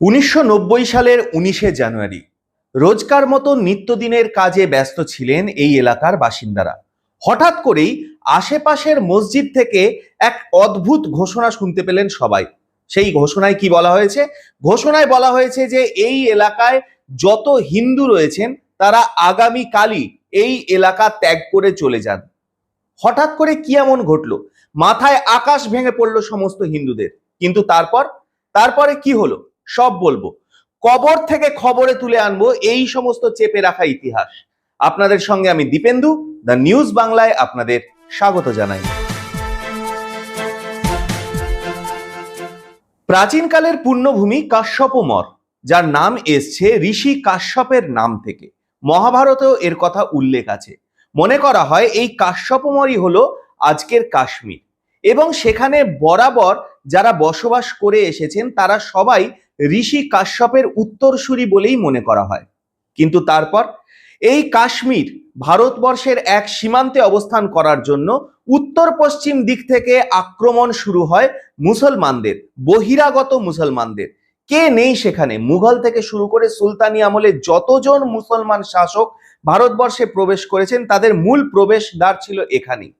উনিশশো নব্বই সালের উনিশে জানুয়ারি। রোজকার মতো নিত্যদিনের কাজে ব্যস্ত ছিলেন এই এলাকার বাসিন্দারা। হঠাৎ করেই আশেপাশের মসজিদ থেকে এক অদ্ভুত ঘোষণা শুনতে পেলেন সবাই। সেই ঘোষণায় কি বলা হয়েছে? ঘোষণায় বলা হয়েছে যে এই এলাকায় যত হিন্দু রয়েছেন, তারা আগামী কালই এই এলাকা ত্যাগ করে চলে যান। হঠাৎ করে কি এমন ঘটলো? মাথায় আকাশ ভেঙে পড়ল সমস্ত হিন্দুদের। কিন্তু তারপর? তারপরে কি হলো? সব বলব। কবর থেকে খবরে তুলে আনব এই সমস্ত চেপে রাখা ইতিহাস। আপনাদের সঙ্গে আমি দীপেন্দু, দ্য নিউজ বাংলায় আপনাদের স্বাগত জানাই। প্রাচীনকালের পুণ্যভূমি কাশ্যপমর যার নাম এসছে ঋষি কাশ্যপের নাম থেকে। মহাভারতেও এর কথা উল্লেখ আছে। মনে করা হয় এই কাশ্যপমরই হলো আজকের কাশ্মীর। এবং সেখানে বরাবর যারা বসবাস করে এসেছেন, তারা সবাই ঋষি কাশ্যপের উত্তরসূরি বলেই মনে করা হয়। কিন্তু তারপর এই কাশ্মীর ভারতবর্ষের এক সীমান্তে অবস্থান করার জন্য উত্তর পশ্চিম দিক থেকে আক্রমণ শুরু হয় মুসলমানদের, বহিরাগত মুসলমানদের। কে নেই সেখানে? মুঘল থেকে শুরু করে সুলতানি আমলে যতজন মুসলমান শাসক ভারতবর্ষে প্রবেশ করেছেন, তাদের মূল প্রবেশদ্বার ছিল এখানেই।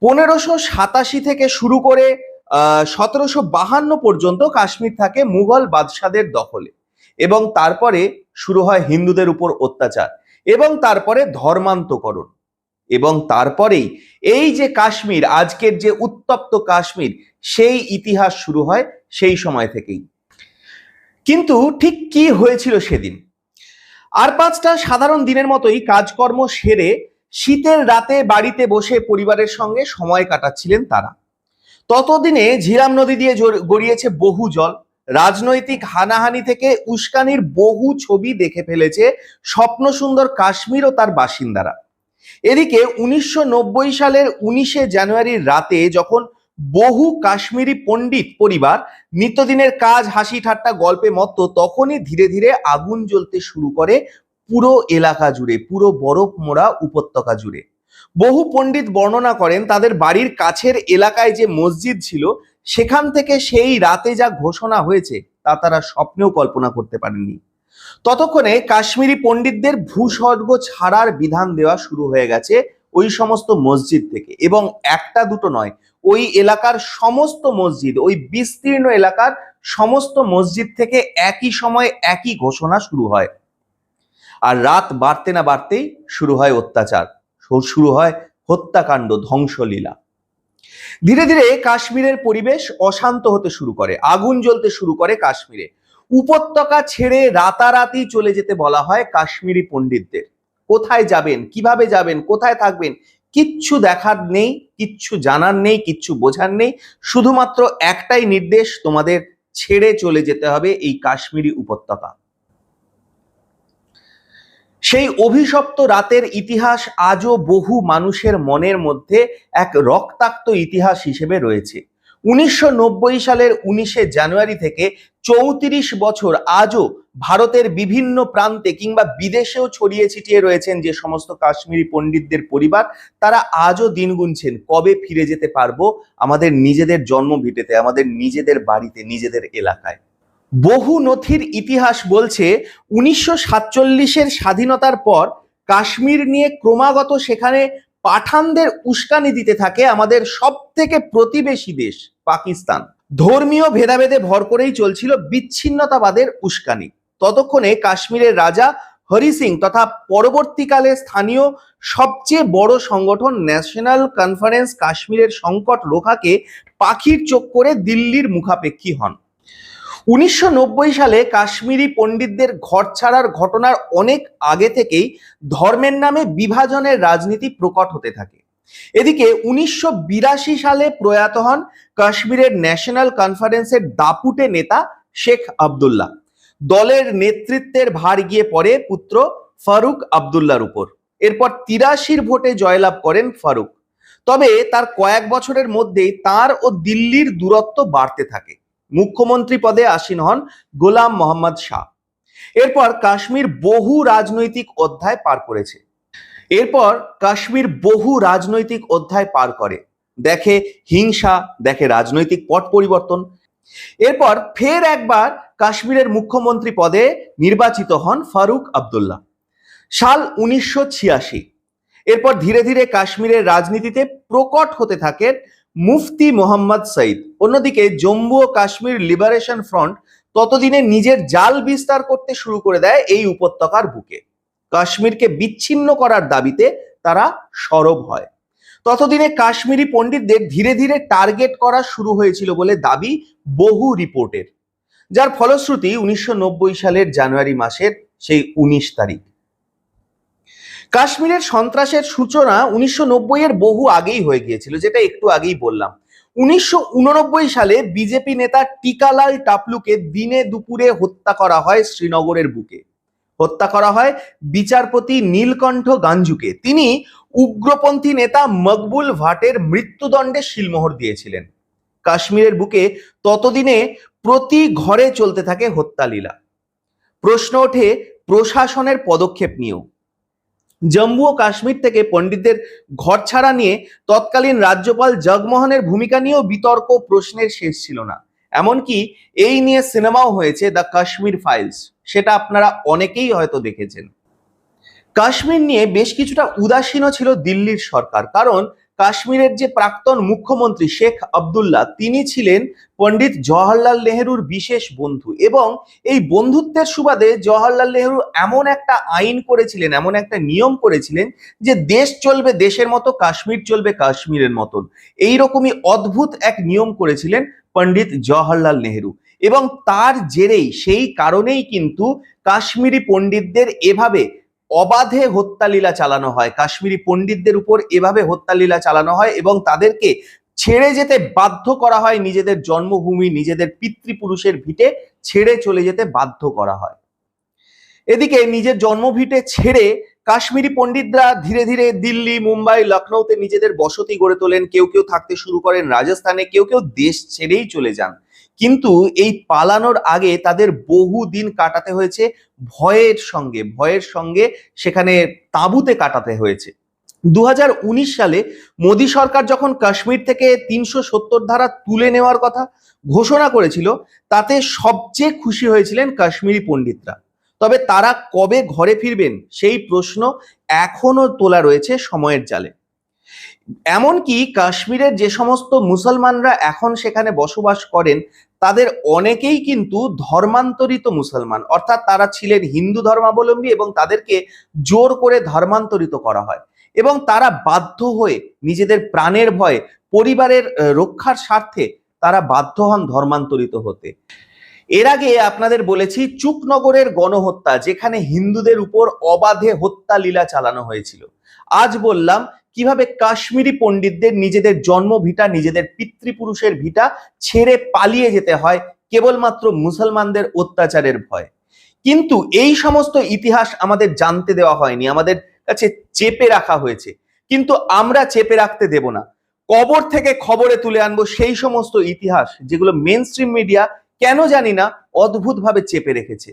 পনেরোশো সাতাশি থেকে শুরু করে সতেরোশো বাহান্ন পর্যন্ত কাশ্মীর থাকে মুঘল বাদশাদের দখলে এবং তারপরে শুরু হয় হিন্দুদের উপর অত্যাচার এবং তারপরে ধর্মান্তকরণ এবং তারপরেই এই যে কাশ্মীর, আজকের যে উত্তপ্ত কাশ্মীর, সেই ইতিহাস শুরু হয় সেই সময় থেকেই। কিন্তু ঠিক কি হয়েছিল সেদিন? আর পাঁচটা সাধারণ দিনের মতোই কাজকর্ম সেরে শীতের রাতে বাড়িতে বসে পরিবারের সঙ্গে সময় কাটাচ্ছিলেন তারা। ততদিনে ঝিরাম নদী দিয়ে গড়িয়েছে বহু জল। রাজনৈতিক হানাহানি থেকে উস্কানির বহু ছবি দেখে ফেলেছে স্বপ্ন সুন্দর কাশ্মীর ও তার বাসিন্দারা। এদিকে উনিশশো নব্বই সালের উনিশে জানুয়ারির রাতে যখন বহু কাশ্মীরি পণ্ডিত পরিবার নিত্যদিনের কাজ, হাসি ঠাট্টা, গল্পে মত্ত তখনই ধীরে ধীরে আগুন জ্বলতে শুরু করে পুরো এলাকা জুড়ে, পুরো বরফ মোড়া উপত্যকা জুড়ে। বহু পণ্ডিত বর্ণনা করেন তাদের বাড়ির কাছের এলাকায় যে মসজিদ ছিল, সেখান থেকে সেই রাতে যা ঘোষণা হয়েছে, তা তারা স্বপ্নেও কল্পনা করতে পারেননি। ততক্ষণে কাশ্মীরি পণ্ডিতদের ভূস্বর্গ ছাড়ার বিধান দেওয়া শুরু হয়ে গেছে ওই সমস্ত মসজিদ থেকে। এবং একটা দুটো নয়, ওই এলাকার সমস্ত মসজিদ, ওই বিস্তীর্ণ এলাকার সমস্ত মসজিদ থেকে একই সময় একই ঘোষণা শুরু হয়। আর রাত বাড়তে না বাড়তেই শুরু হয় অত্যাচার। শুরু হয় হত্যাকাণ্ড, ধ্বংসলীলা। ধীরে ধীরে কাশ্মীরের পরিবেশ অশান্ত হতে শুরু করে, আগুন জ্বলতে শুরু করে কাশ্মীরে। উপত্যকা ছেড়ে রাতারাতি চলে যেতে বলা হয় কাশ্মীরি পণ্ডিতদের। কোথায় যাবেন, কীভাবে যাবেন, কোথায় থাকবেন, কিচ্ছু দেখার নেই, কিচ্ছু জানার নেই, কিচ্ছু বোঝার নেই। শুধুমাত্র একটাই নির্দেশ, তোমাদের ছেড়ে চলে যেতে হবে এই কাশ্মীরি উপত্যকা। সেই অভিশপ্ত রাতের ইতিহাস আজও বহু মানুষের মনের মধ্যে এক রক্তাক্ত ইতিহাস হিসেবে রয়েছে। উনিশশো নব্বই সালের উনিশে জানুয়ারি থেকে চৌত্রিশ বছর আজও ভারতের বিভিন্ন প্রান্তে কিংবা বিদেশেও ছড়িয়ে ছিটিয়ে রয়েছেন যে সমস্ত কাশ্মীরি পণ্ডিতদের পরিবার, তারা আজও দিন গুনছেন। কবে ফিরে যেতে পারব? আমাদের নিজেদের জন্মভিটেতে আমাদের নিজেদের বাড়িতে, নিজেদের এলাকায়। বহু নথির ইতিহাস বলছে উনিশশো সাতচল্লিশের স্বাধীনতার পর কাশ্মীর নিয়ে ক্রমাগত সেখানে পাঠানদের উস্কানি দিতে থাকে আমাদের সব থেকে প্রতিবেশী দেশ, পাকিস্তান। ধর্মীয় ভেদাভেদে ভর করেই চলছিল বিচ্ছিন্নতাবাদের উস্কানি। ততক্ষণে কাশ্মীরের রাজা হরি সিং তথা পরবর্তীকালে স্থানীয় সবচেয়ে বড় সংগঠন ন্যাশনাল কনফারেন্স কাশ্মীরের সংকট রোখাকে পাখির চোখ করে দিল্লির মুখাপেক্ষী হন। উনিশশো নব্বই সালে কাশ্মীরি পণ্ডিতদের ঘর ছাড়ার ঘটনার অনেক আগে থেকেই ধর্মের নামে বিভাজনের রাজনীতি প্রকট হতে থাকে। এদিকে উনিশশো বিরাশি সালে প্রয়াত হন কাশ্মীরের ন্যাশনাল কনফারেন্সের দাপুটে নেতা শেখ আবদুল্লাহ। দলের নেতৃত্বের ভার গিয়ে পড়ে পুত্র ফারুক আবদুল্লাহর উপর। এরপর তিরাশির ভোটে জয়লাভ করেন ফারুক। তবে তার কয়েক বছরের মধ্যেই তার ও দিল্লির দূরত্ব বাড়তে থাকে। মুখ্যমন্ত্রী পদে আসীন হন গোলাম মোহাম্মদ শাহ। এরপর কাশ্মীর বহু রাজনৈতিক অধ্যায় পার করেছে। এরপর কাশ্মীর বহু রাজনৈতিক অধ্যায় পার করে। দেখে হিংসা, দেখে রাজনৈতিক পট পরিবর্তন। এরপর ফের একবার কাশ্মীরের মুখ্যমন্ত্রী পদে নির্বাচিত হন ফারুক আবদুল্লাহ। সাল উনিশশো ছিয়াশি। এরপর ধীরে ধীরে কাশ্মীরের রাজনীতিতে প্রকট হতে থাকেন মুফতি মোহাম্মদ সঈদ। অন্যদিকে জম্মু ও কাশ্মীর লিবারেশন ফ্রন্ট ততদিনে নিজের জাল বিস্তার করতে শুরু করে দেয় এই উপত্যকার বুকে। কাশ্মীরকে বিচ্ছিন্ন করার দাবিতে তারা সরব হয়। ততদিনে কাশ্মীরি পণ্ডিতদের ধীরে ধীরে টার্গেট করা শুরু হয়েছিল বলে দাবি বহু রিপোর্টের। যার ফলশ্রুতি উনিশশো নব্বই সালের জানুয়ারি মাসের সেই উনিশ তারিখ। কাশ্মীরের সন্ত্রাসের সূচনা উনিশশো নব্বই এর বহু আগেই হয়ে গিয়েছিল, যেটা একটু আগেই বললাম। উনিশশো উননব্বই সালে বিজেপি নেতা টিকালাল টাপলুকে দিনে দুপুরে হত্যা করা হয় শ্রীনগরের বুকে। হত্যা করা হয় বিচারপতি নীলকণ্ঠ গাঞ্জুকে। তিনি উগ্রপন্থী নেতা মকবুল ভাটের মৃত্যুদণ্ডে শিলমোহর দিয়েছিলেন। কাশ্মীরের বুকে ততদিনে প্রতি ঘরে চলতে থাকে হত্যালীলা। প্রশ্ন ওঠে, প্রশাসনের পদক্ষেপ নিয়েও। জম্মু ও কাশ্মীর থেকে পণ্ডিতদের ঘর ছাড়া নিয়ে তৎকালীন রাজ্যপাল জগমোহনের ভূমিকা নিয়েও বিতর্ক প্রশ্নের শেষ ছিল না। এমনকি এই নিয়ে সিনেমাও হয়েছে দ্য কাশ্মীর ফাইলস, সেটা আপনারা অনেকেই হয়তো দেখেছেন। কাশ্মীর নিয়ে বেশ কিছুটা উদাসীনও ছিল দিল্লির সরকার, কারণ কাশ্মীরের যে প্রাক্তন মুখ্যমন্ত্রী শেখ আবদুল্লাহ, তিনি ছিলেন পণ্ডিত জওহরলাল নেহেরুর বিশেষ বন্ধু এবং এই বন্ধুত্বের সুবাদে জওহরলাল নেহেরু এমন একটা আইন করেছিলেন, এমন একটা নিয়ম করেছিলেন যে দেশ চলবে দেশের মতো, কাশ্মীর চলবে কাশ্মীরের মতন। এই রকমই অদ্ভুত এক নিয়ম করেছিলেন পণ্ডিত জওহরলাল নেহরু। এবং তার জেরেই, সেই কারণেই কিন্তু কাশ্মীরি পণ্ডিতদের এভাবে অবাধে হত্যালীলা চালানো হয়। কাশ্মীরি পণ্ডিতদের উপর এভাবে হত্যালীলা চালানো হয় এবং তাদেরকে ছেড়ে যেতে বাধ্য করা হয়। নিজেদের জন্মভূমি, নিজেদের পিতৃপুরুষের ভিটে ছেড়ে চলে যেতে বাধ্য করা হয়। এদিকে নিজের জন্মভিটে ছেড়ে কাশ্মীরি পণ্ডিতরা ধীরে ধীরে দিল্লি, মুম্বাই, লখনৌতে নিজেদের বসতি গড়ে তোলেন। কেউ কেউ থাকতে শুরু করেন রাজস্থানে, কেউ কেউ দেশ ছেড়েই চলে যান। কিন্তু এই পালানোর আগে তাদের বহু দিন কাটাতে হয়েছে ভয়ের সঙ্গে ভয়ের সঙ্গে সেখানে তাঁবুতে কাটাতে হয়েছে। দু হাজার উনিশ সালে মোদী সরকার যখন কাশ্মীর থেকে তিনশো সত্তর ধারা তুলে নেওয়ার কথা ঘোষণা করেছিল, তাতে সবচেয়ে খুশি হয়েছিলেন কাশ্মীরি পণ্ডিতরা। তবে তারা কবে ঘরে ফিরবেন সেই প্রশ্ন এখনও তোলা রয়েছে সময়ের জালে। এমনকি কাশ্মীরের যে সমস্ত মুসলমানরা এখন সেখানে বসবাস করেন, তাদের অনেকেই কিন্তু ধর্মান্তরিত মুসলমান। অর্থাৎ তারা ছিলেন হিন্দু ধর্মাবলম্বী এবং তাদেরকে জোর করে ধর্মান্তরিত করা হয়। এবং তারা বাধ্য হয়ে নিজেদের প্রাণের ভয়ে, পরিবারের রক্ষার স্বার্থে তারা বাধ্য হন ধর্মান্তরিত হতে। এর আগে আপনাদের বলেছি, চুকনগরের গণহত্যা, যেখানে হিন্দুদের উপর অবাধে হত্যা লীলা চালানো হয়েছিল। আজ বললাম কীভাবে কাশ্মীরি পণ্ডিতদের নিজেদের জন্ম ভিটা, নিজেদের পিতৃপুরুষের ভিটা ছেড়ে পালিয়ে যেতে হয় কেবলমাত্র মুসলমানদের অত্যাচারের ভয়? কিন্তু এই সমস্ত ইতিহাস আমাদের জানতে দেওয়া হয়নি, আমাদের কাছে চেপে রাখা হয়েছে। কিন্তু আমরা চেপে রাখতে দেব না। কবর থেকে খবরে তুলে আনব সেই সমস্ত ইতিহাস যেগুলো মেন স্ট্রিম মিডিয়া কেন জানি না অদ্ভুতভাবে চেপে রেখেছে।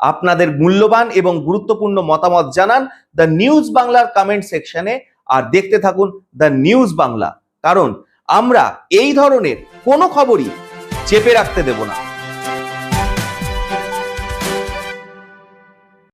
আপনাদের মূল্যবান এবং গুরুত্বপূর্ণ মতামত জানান দ্য নিউজ বাংলার কমেন্ট সেকশনে আর দেখতে থাকুন দ্য নিউজ বাংলা কারণ আমরা এই ধরনের কোনো খবরই চেপে রাখতে দেব না।